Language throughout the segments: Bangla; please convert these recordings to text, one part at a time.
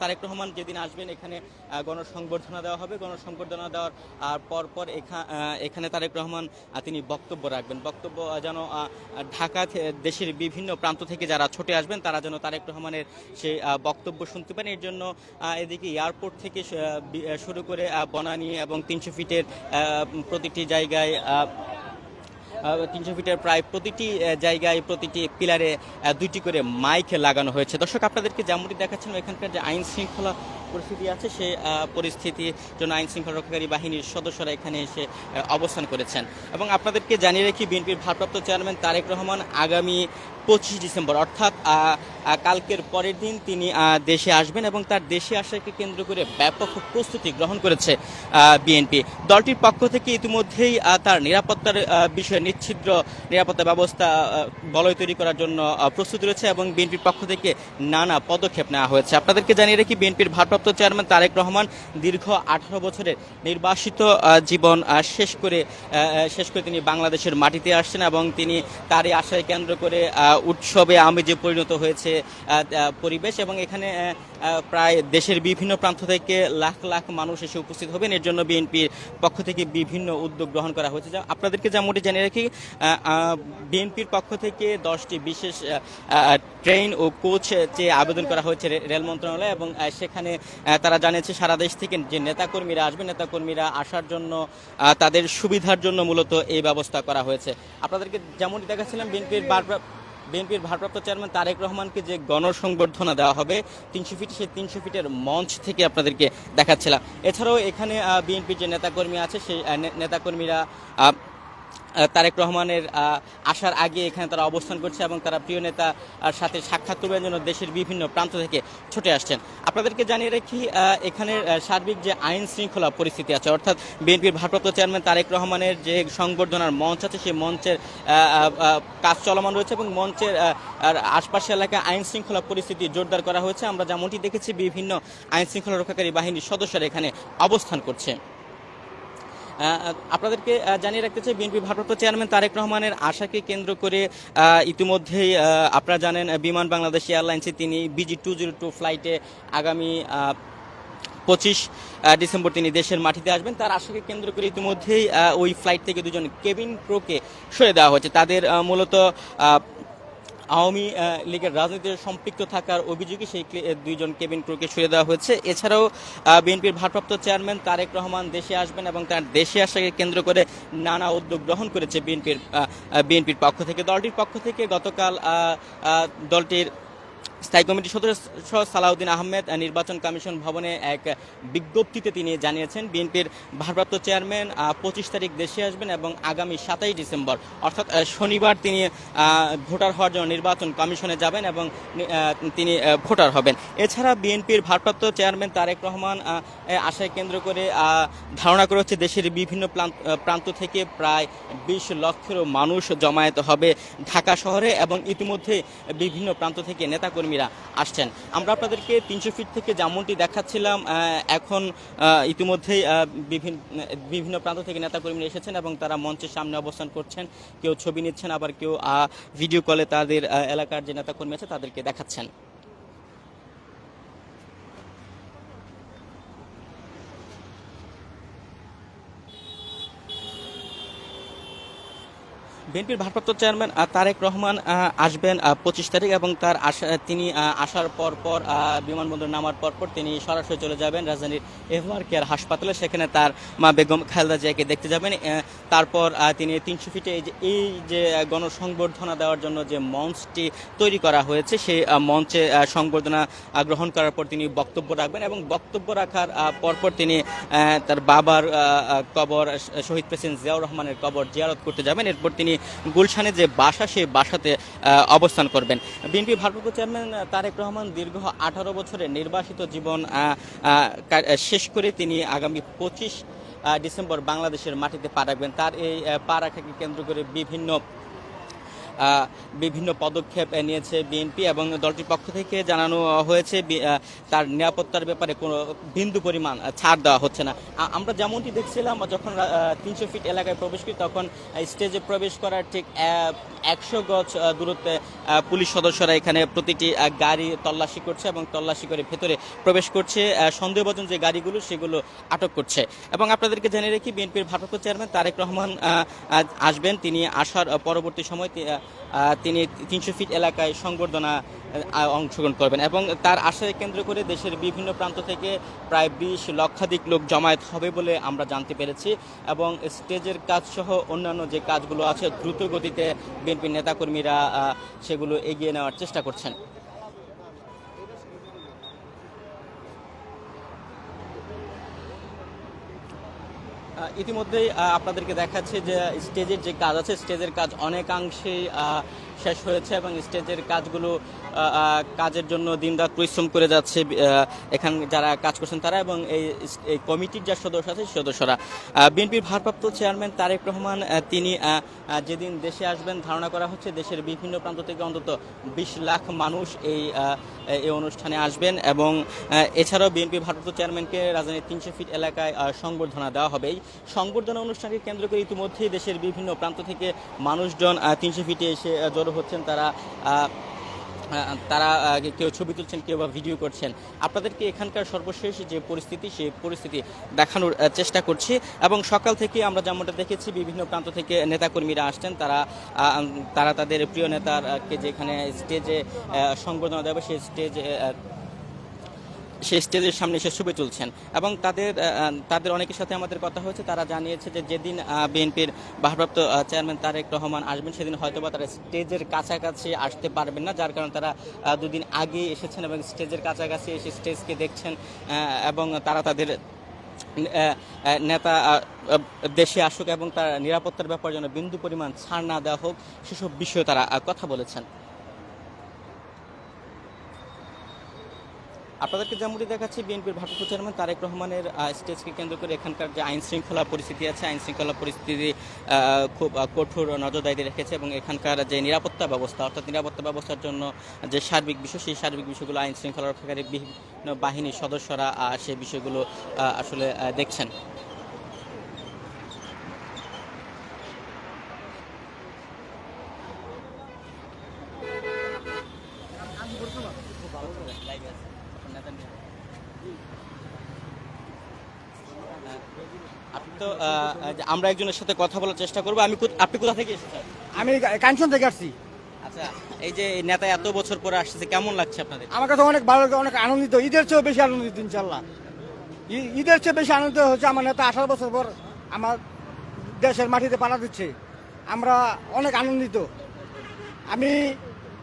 তারেক রহমান যেদিন আসবেন, এখানে গণসংবর্ধনা দেওয়া হবে। গণসংবর্ধনা দেওয়ার আর পরপর এখা- এখানে তারেক রহমান তিনি বক্তব্য রাখবেন। বক্তব্য যেন ঢাকা দেশের বিভিন্ন প্রান্ত থেকে যারা ছুটে আসবেন, তারা যেন তারেক রহমানের সেই বক্তব্য শুনতে পারেন। এর জন্য এদিকে এয়ারপোর্ট থেকে শুরু করে বনানী এবং তিনশো ফিটের প্রতিটি জায়গায় তিনশো ফিটের প্রায় প্রতিটি জায়গায় প্রতিটি পিলারে দুইটি করে মাইক লাগানো হয়েছে। দর্শক, আপনাদেরকে যেমনটি দেখাচ্ছেন এখানকার যে আইন শৃঙ্খলা পরিস্থিতি আছে, সে পরিস্থিতির জন্য আইন শৃঙ্খলা রক্ষাকারী বাহিনীর সদস্যরা এখানে এসে অবস্থান করেছেন। এবং আপনাদেরকে জানিয়ে রাখি, বিএনপির ভারপ্রাপ্ত চেয়ারম্যান তারেক রহমান আগামী পঁচিশ ডিসেম্বর, অর্থাৎ কালকের পরের দিন তিনি দেশে আসবেন এবং তার দেশে আসাকে কেন্দ্র করে ব্যাপক প্রস্তুতি গ্রহণ করেছে বিএনপি। দলটির পক্ষ থেকে ইতিমধ্যেই তার নিরাপত্তার বিষয়ে নিচ্ছিদ্র নিরাপত্তা ব্যবস্থা বলয় তৈরি করার জন্য প্রস্তুত রয়েছে এবং বিএনপির পক্ষ থেকে নানা পদক্ষেপ নেওয়া হয়েছে। আপনাদেরকে জানিয়ে রাখি, বিএনপির ভারপ্রাপ্ত চেয়ারম্যান তারেক রহমান দীর্ঘ আঠারো বছরের নির্বাসিত জীবন শেষ করে শেষ করে তিনি বাংলাদেশের মাটিতে আসছেন এবং তিনি তারই আশায় কেন্দ্র করে উৎসবে আমেজে পরিণত হয়েছে পরিবেশ এবং এখানে প্রায় দেশের বিভিন্ন প্রান্ত থেকে লাখ লাখ মানুষ এসে উপস্থিত হবেন। এর জন্য বিএনপির পক্ষ থেকে বিভিন্ন উদ্যোগ গ্রহণ করা হয়েছে। যা আপনাদেরকে যেমনটি জানিয়ে রাখি বিএনপির পক্ষ থেকে দশটি বিশেষ ট্রেন ও কোচ চেয়ে আবেদন করা হয়েছে রেল মন্ত্রণালয়ে এবং সেখানে তারা জানিয়েছে, সারা দেশ থেকে যে নেতাকর্মীরা আসবে, নেতাকর্মীরা আসার জন্য তাদের সুবিধার জন্য মূলত এই ব্যবস্থা করা হয়েছে। আপনাদেরকে যেমনটি দেখাচ্ছিলাম, বিএনপির বারবার বিএনপির ভারপ্রাপ্ত চেয়ারম্যান তারেক রহমানকে যে গণসংবর্ধনা দেওয়া হবে, তিনশো ফিট, সেই তিনশো ফিটের মঞ্চ থেকে আপনাদেরকে দেখাচ্ছিলাম। এছাড়াও এখানে বিএনপির যে নেতাকর্মী আছে, সেই নেতাকর্মীরা তারেক রহমানের আসার আগে এখানে তারা অবস্থান করছে এবং তারা প্রিয় নেতার সাথে সাক্ষাৎ করবার জন্য দেশের বিভিন্ন প্রান্ত থেকে ছুটে আসছেন। আপনাদেরকে জানিয়ে রাখি এখানের সার্বিক যে আইন শৃঙ্খলা পরিস্থিতি আছে, অর্থাৎ বিএনপির ভারপ্রাপ্ত চেয়ারম্যান তারেক রহমানের যে সংবর্ধনার মঞ্চ আছে, সেই মঞ্চের কাজ চলমান রয়েছে এবং মঞ্চের আশপাশের এলাকায় আইন শৃঙ্খলা পরিস্থিতি জোরদার করা হয়েছে। আমরা যেমনটি দেখেছি, বিভিন্ন আইন শৃঙ্খলা রক্ষাকারী বাহিনীর সদস্যরা এখানে অবস্থান করছে। আপনাদেরকে জানিয়ে রাখতে চাই, বিএনপি ভারপ্রাপ্ত চেয়ারম্যান তারেক রহমানের আশাকে কেন্দ্র করে ইতিমধ্যেই আপনারা জানেন বিমান বাংলাদেশ এয়ারলাইন্সে তিনি বিজি টু জিরো টু ফ্লাইটে আগামী পঁচিশ ডিসেম্বর তিনি দেশের মাটিতে আসবেন। তার আশাকে কেন্দ্র করে ইতিমধ্যেই ওই ফ্লাইট থেকে দুজন কেবিন ক্রোকে সরে দেওয়া হয়েছে। তাদের মূলত আওয়ামী লীগের রাজনীতিতে সম্পৃক্ত থাকার অভিযোগে সেই দুইজন কেবিন ক্রুকে সরিয়ে দেওয়া হয়েছে। এছাড়াও বিএনপির ভারপ্রাপ্ত চেয়ারম্যান তারেক রহমান দেশে আসবেন এবং তার দেশে আসাকে কেন্দ্র করে নানা উদ্যোগ গ্রহণ করেছে বিএনপির বিএনপির পক্ষ থেকে। দলটির পক্ষ থেকে গতকাল দলটির স্থায়ী কমিটির সদস্য সালাউদ্দিন আহমেদ নির্বাচন কমিশন ভবনে এক বিজ্ঞপ্তিতে তিনি জানিয়েছেন, বিএনপির ভারপ্রাপ্ত চেয়ারম্যান পঁচিশ তারিখ দেশে আসবেন এবং আগামী সাতাইশ ডিসেম্বর, অর্থাৎ শনিবার তিনি ভোটার হওয়ার জন্য নির্বাচন কমিশনে যাবেন এবং তিনি ভোটার হবেন। এছাড়া বিএনপির ভারপ্রাপ্ত চেয়ারম্যান তারেক রহমান আশায় কেন্দ্র করে ধারণা করা হচ্ছে দেশের বিভিন্ন প্রান্ত- থেকে প্রায় বিশ লক্ষেরও মানুষ জমায়েত হবে ঢাকা শহরে এবং ইতিমধ্যে বিভিন্ন প্রান্ত থেকে নেতাকর্মীরা আসছেন। আমরা আপনাদেরকে তিনশো ফিট থেকে যেমনটি দেখাচ্ছিলাম এখন ইতিমধ্যেই বিভিন্ন বিভিন্ন প্রান্ত থেকে নেতাকর্মীরা এসেছেন এবং তারা মঞ্চের সামনে অবস্থান করছেন। কেউ ছবি নিচ্ছেন, আবার কেউ ভিডিও কলে তাদের এলাকার যে নেতাকর্মী আছে তাদেরকে দেখাচ্ছেন। বিএনপির ভারপ্রাপ্ত চেয়ারম্যান তারেক রহমান আসবেন পঁচিশ তারিখ এবং তার আসা তিনি আসার পর পর বিমানবন্দর নামার পর পর তিনি সরাসরি চলে যাবেন রাজধানীর এভার কেয়ার হাসপাতালে। সেখানে তার মা বেগম খালেদা জিয়াকে দেখতে যাবেন। তারপর তিনি তিনশো ফিটে এই যে এই যে গণসংবর্ধনা দেওয়ার জন্য যে মঞ্চটি তৈরি করা হয়েছে, সেই মঞ্চে সংবর্ধনা গ্রহণ করার পর তিনি বক্তব্য রাখবেন এবং বক্তব্য রাখার পরপর তিনি তার বাবার কবর, শহীদ প্রেসিডেন্ট জিয়াউর রহমানের কবর জিয়ারত করতে যাবেন। এরপর তিনি গুলশানে যে বাসা, সেই বাসাতে অবস্থান করবেন। বিএনপি ভারপ্রাপ্ত চেয়ারম্যান তারেক রহমান দীর্ঘ আঠারো বছরের নির্বাসিত জীবন শেষ করে তিনি আগামী পঁচিশ ডিসেম্বর বাংলাদেশের মাটিতে পা রাখবেন। তার এই পা রাখাকে কেন্দ্র করে বিভিন্ন বিভিন্ন পদক্ষেপ নিয়েছে বিএনপি এবং দলটির পক্ষ থেকে জানানো হয়েছে তার নিরাপত্তার ব্যাপারে কোনো বিন্দু পরিমাণ ছাড় দেওয়া হচ্ছে না। আমরা যেমনটি দেখছিলাম, যখন তিনশো ফিট এলাকায় প্রবেশ করি, তখন স্টেজে প্রবেশ করার ঠিক একশো গজ দূরত্বে পুলিশ সদস্যরা এখানে প্রতিটি গাড়ি তল্লাশি করছে এবং তল্লাশি করে ভেতরে প্রবেশ করছে। সন্দেহভাজন যে গাড়িগুলো, সেগুলো আটক করছে। এবং আপনাদেরকে জেনে রেখি বিএনপির ভারপ্রাপ্ত চেয়ারম্যান তারেক রহমান আসবেন। তিনি আসার পরবর্তী সময় তিনি তিনশো ফিট এলাকায় সংবর্ধনা অংশগ্রহণ করবেন এবং তার আশায় কেন্দ্র করে দেশের বিভিন্ন প্রান্ত থেকে প্রায় বিশ লক্ষাধিক লোক জমায়েত হবে বলে আমরা জানতে পেরেছি এবং স্টেজের কাজ সহ অন্যান্য যে কাজগুলো আছে দ্রুত গতিতে বিএনপির নেতাকর্মীরা সেগুলো এগিয়ে নেওয়ার চেষ্টা করছেন। ইতিমধ্যেই আপনাদেরকে দেখাচ্ছে যে স্টেজের যে কাজ আছে স্টেজের কাজ অনেকাংশেই শেষ হয়েছে এবং স্টেজের কাজগুলো কাজের জন্য দিনরাত পরিশ্রম করে যাচ্ছে এখান যারা কাজ করছেন তারা এবং এই এই কমিটির যা সদস্য আছে সদস্যরা। বিএনপির ভারপ্রাপ্ত চেয়ারম্যান তারেক রহমান তিনি যেদিন দেশে আসবেন ধারণা করা হচ্ছে দেশের বিভিন্ন প্রান্ত থেকে অন্তত বিশ লাখ মানুষ এই এই অনুষ্ঠানে আসবেন এবং এছাড়াও বিএনপি ভারপ্রাপ্ত চেয়ারম্যানকে রাজধানীর তিনশো ফিট এলাকায় সংবর্ধনা দেওয়া হবে। এই সংবর্ধনা অনুষ্ঠানকে কেন্দ্র করে ইতিমধ্যেই দেশের বিভিন্ন প্রান্ত থেকে মানুষজন তিনশো ফিটে এসে আহ, জড়ো হচ্ছেন, তারা তারা কেউ ছবি তুলছেন, কেউ বা ভিডিও করছেন। আপনাদেরকে এখানকার সর্বশেষ যে পরিস্থিতি, সেই পরিস্থিতি দেখানোর চেষ্টা করছি। এবং সকাল থেকে আমরা যেমনটা দেখেছি, বিভিন্ন প্রান্ত থেকে নেতাকর্মীরা আসছেন। তারা তারা তাদের প্রিয় নেতারকে যেখানে স্টেজে সংবর্ধনা দেবে সেই স্টেজে সেই স্টেজের সামনে এসে শুভে চলছেন এবং তাদের তাদের অনেকের সাথে আমাদের কথা হয়েছে, তারা জানিয়েছে যে যেদিন বিএনপির ভারপ্রাপ্ত চেয়ারম্যান তারেক রহমান আসবেন, সেদিন হয়তো বা তারা স্টেজের কাছাকাছি আসতে পারবেন না, যার কারণে তারা দুদিন আগে এসেছেন এবং স্টেজের কাছাকাছি এসে স্টেজকে দেখছেন এবং তারা তাদের নেতা দেশে আসুক এবং তার নিরাপত্তার ব্যাপারে যেন বিন্দু পরিমাণ ছাড় না দেওয়া হোক, সেসব বিষয়ে তারা কথা বলেছেন। আপনাদেরকে যেমনটি দেখাচ্ছি, বিএনপির ভারপ্রাপ্ত চেয়ারম্যান তারেক রহমানের স্টেজকে কেন্দ্র করে এখানকার যে আইন শৃঙ্খলা পরিস্থিতি আছে আইন শৃঙ্খলা পরিস্থিতি খুব কঠোর নজরদারিতে রেখেছে এবং এখানকার যে নিরাপত্তা ব্যবস্থা, অর্থাৎ নিরাপত্তা ব্যবস্থার জন্য যে সার্বিক বিষয়, সেই সার্বিক বিষয়গুলো আইন শৃঙ্খলা রক্ষাকারী বিভিন্ন বাহিনীর সদস্যরা সেই বিষয়গুলো আসলে দেখছেন আপনি তো আমরা একজনের সাথে কথা বলার চেষ্টা করব। আমি আপনি কোথা থেকে এসেছেন? আমি কাঞ্চন থেকে আসছি। আচ্ছা এই যে নেতা এত বছর পরে আসছে কেমন লাগছে আপনাদের? আমার কাছে অনেক ভালো অনেক আনন্দিত। ঈদের চেয়েও বেশি আনন্দিত ইনশাল্লাহ। ঈদের চেয়ে বেশি আনন্দিত হচ্ছে আমার নেতা আঠারো বছর পর আমার দেশের মাটিতে পাড়া দিচ্ছে। আমরা অনেক আনন্দিত। আমি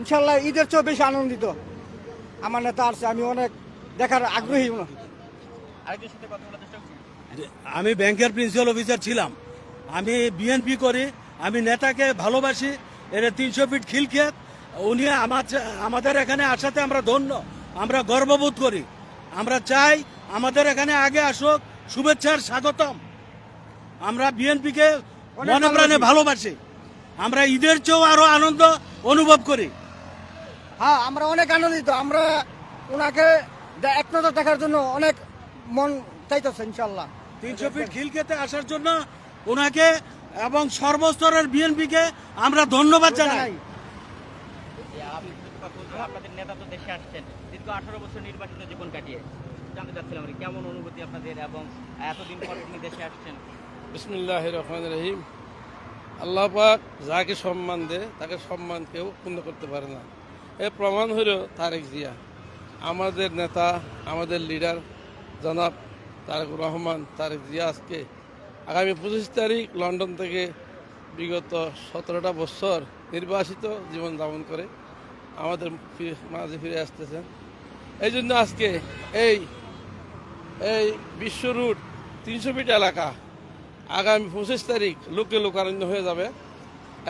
ইনশাল্লাহ ঈদের চেয়েও বেশি আনন্দিত। আমার নেতা আসছে আমি অনেক দেখার আগ্রহী। আরেকজনের সাথে কথা আমি ব্যাংকের প্রিন্সিপাল অফিসার ছিলাম। আমি বিএনপি করি আমি নেতাকে ভালোবাসি এর তিনশো ফিট খিলক্ষেত উনি আমার আমাদের এখানে আসাতে আমরা ধন্য আমরা গর্ববোধ করি। আমরা চাই আমাদের এখানে আগে আসুক শুভেচ্ছার স্বাগতম। আমরা বিএনপিকে মনে প্রাণে ভালোবাসি। আমরা ঈদের চেয়েও আরও আনন্দ অনুভব করি। হ্যাঁ আমরা অনেক আনন্দিত। আমরা ওনাকে এক নজর দেখার জন্য অনেক মন চাইতেছে ইনশাল্লাহ তিনশো ফিট খিল খেতে আসার জন্য ওনাকে এবং সর্বস্তরের বিএনপিকে আমরা ধন্যবাদ জানাই। আপনাদের নেতা তো দেশে আসছেন দীর্ঘ আঠারো বছর নির্বাচিত জীবন কাটিয়ে জানতে চাচ্ছিলাম আর কেমন অনুভূতি আপনাদের এবং এতদিন পর তিনি দেশে আসছেন? বিসমুল্লাহ রহমান রহিম। আল্লাহ পাক যাকে সম্মান দেয় তাকে সম্মান কেউ পূর্ণ করতে পারে না। এর প্রমাণ হইল তারেক জিয়া। আমাদের নেতা আমাদের লিডার জনাব তারেক রহমান, তারেক জিয়া আজকে আগামী পঁচিশ তারিখ লন্ডন থেকে বিগত সতেরোটা বছর নির্বাসিত জীবনযাপন করে আমাদের মাঝে ফিরে আসতেছেন। এই জন্য আজকে এই এই বিশ্ব রুট তিনশো ফিট এলাকা আগামী পঁচিশ তারিখ লোকে লোকারণ্য হয়ে যাবে।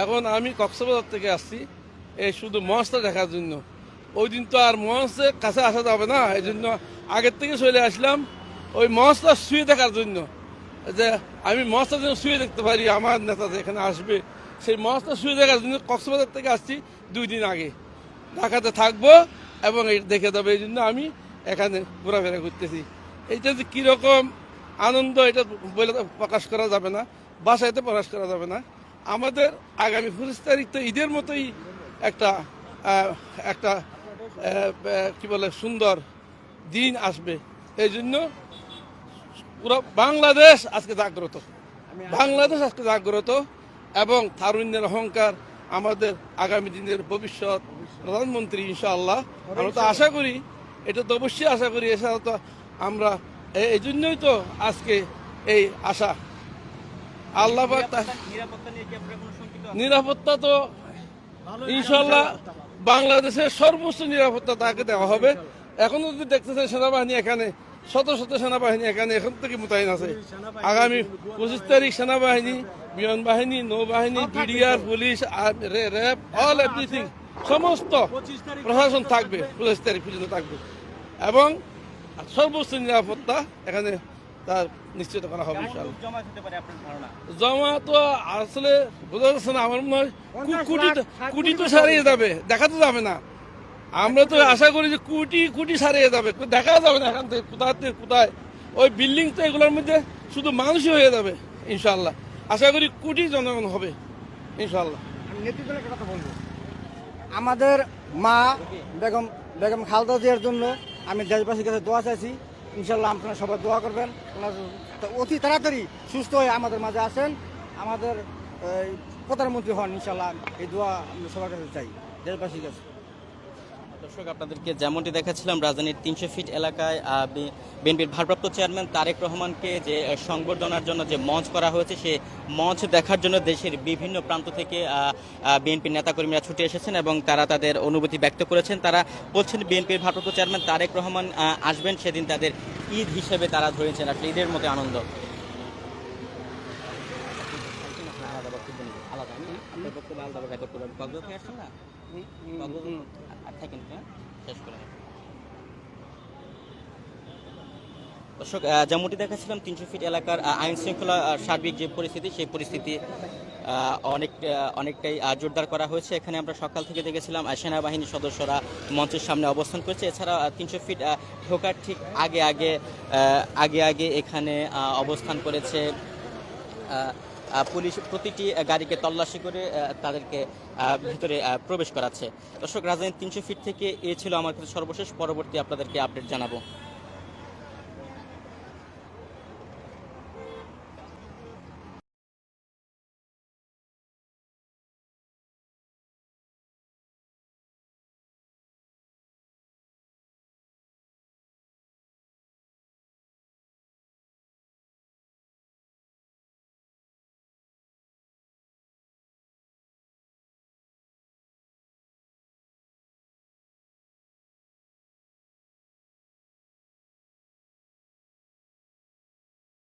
এখন আমি কক্সবাজার থেকে আসছি, এই শুধু মঞ্চটা দেখার জন্য। ওই দিন তো আর মঞ্চের কাছে আসা যাবে না, এই জন্য আগের থেকে চলে আসলাম। ওই মঞ্চটা শুয়ে দেখার জন্য। যে আমি মঞ্চটা যেন শুয়ে দেখতে পারি, আমার নেতা এখানে আসবে, সেই মহাস্থান শুয়ে দেখার জন্য কক্সবাজার থেকে আসছি দুই দিন আগে। ঢাকাতে থাকব এবং দেখে দেবো, এই জন্য আমি এখানে ঘোরাফেরা করতেছি। এইটা যে কীরকম আনন্দ, এটা বলে প্রকাশ করা যাবে না বাসায়তে প্রকাশ করা যাবে না। আমাদের আগামী পঁচিশ তারিখ তো ঈদের মতোই একটা একটা কি বলে, সুন্দর দিন আসবে। এই জন্য পুরো বাংলাদেশ আজকে জাগ্রত। বাংলাদেশ আজকে জাগ্রত এবং তারুণ্যের অহংকার আমাদের আগামী দিনের ভবিষ্যৎ। প্রধানমন্ত্রী ইনশাআল্লাহ। আমরা তো আশা করি এটা তো অবশ্যই আশা করি এছাড়া তো আমরা এই জন্যই তো আজকে এই আশা। আল্লাহ নিরাপত্তা তো ইনশাল্লাহ বাংলাদেশের সর্বোচ্চ নিরাপত্তা তাকে দেওয়া হবে। এখনও যদি দেখতেছেন সেনাবাহিনী এখানে শত শত সেনাবাহিনী এখানে এখন থেকে মোতায়েন আছে। আগামী পঁচিশ তারিখ সেনাবাহিনী বিমান বাহিনী নৌবাহিনী BDR police RAB all everything সমস্ত প্রশাসন থাকবে পঁচিশ তারিখ পর্যন্ত থাকবে। এবং সর্বোচ্চ নিরাপত্তা এখানে তার নিশ্চিত করা হবে জমা তো আসলে বোঝা যাচ্ছে না আমার মনে হয় কোটি তো সারিয়ে যাবে দেখা তো যাবে না। আমরা তো আশা করি যে কোটি কোটি সারিয়ে যাবে। দেখা যাবে না এখান থেকে কোথায় থেকে কোথায়। ওই বিল্ডিং তো এগুলোর মধ্যে শুধু মানুষই হয়ে যাবে ইনশাল্লাহ আশা করি কোটি জনগণ হবে ইনশাল্লাহ কথা আমাদের মা বেগম বেগম খালদা জিয়ার জন্য আমি দেশবাসীর কাছে দোয়া চাইছি। ইনশাল্লাহ আপনারা সবাই দোয়া করবেন। অতি তাড়াতাড়ি সুস্থ হয়ে আমাদের মাঝে আসেন। আমাদের প্রধানমন্ত্রী হন ইনশাল্লাহ এই দোয়া আমি সবার কাছে চাই, দেশবাসীর কাছে। দর্শক আপনাদেরকে যেমনটি দেখাচ্ছিলাম রাজধানীর তিনশো ফিট এলাকায় বিএনপির ভারপ্রাপ্ত চেয়ারম্যান তারেক রহমানকে যে সংবর্ধনার জন্য যে মঞ্চ করা হয়েছে সে মঞ্চ দেখার জন্য দেশের বিভিন্ন প্রান্ত থেকে বিএনপির নেতাকর্মীরা ছুটে এসেছেন এবং তারা তাদের অনুভূতি ব্যক্ত করেছেন। তারা বলছেন বিএনপির ভারপ্রাপ্ত চেয়ারম্যান তারেক রহমান আসবেন সেদিন তাদের ঈদ হিসেবে তারা ধরেছেন আসলে ঈদের মতো আনন্দ। আলাদা বক্তব্য আলাদা বক্তব্য আলাদা আসছেন না? আর থাকেন শেষ করে দর্শক যেমনটি দেখাচ্ছিলাম তিনশো ফিট এলাকার আইন শৃঙ্খলা সার্বিক যে পরিস্থিতি সেই পরিস্থিতি অনেক অনেকটাই জোরদার করা হয়েছে। এখানে আমরা সকাল থেকে দেখেছিলাম সেনাবাহিনীর সদস্যরা মঞ্চের সামনে অবস্থান করেছে। এছাড়া তিনশো ফিট ঢোকার ঠিক আগে আগে আগে আগে এখানে অবস্থান করেছে পুলিশ প্রতিটি গাড়িকে তল্লাশি করে তাদেরকে ভিতরে প্রবেশ করাচ্ছে। দর্শক রাজধানী তিনশো ফিট থেকে এ ছিল আমার কাছে সর্বশেষ। পরবর্তী আপনাদেরকে আপডেট জানাব।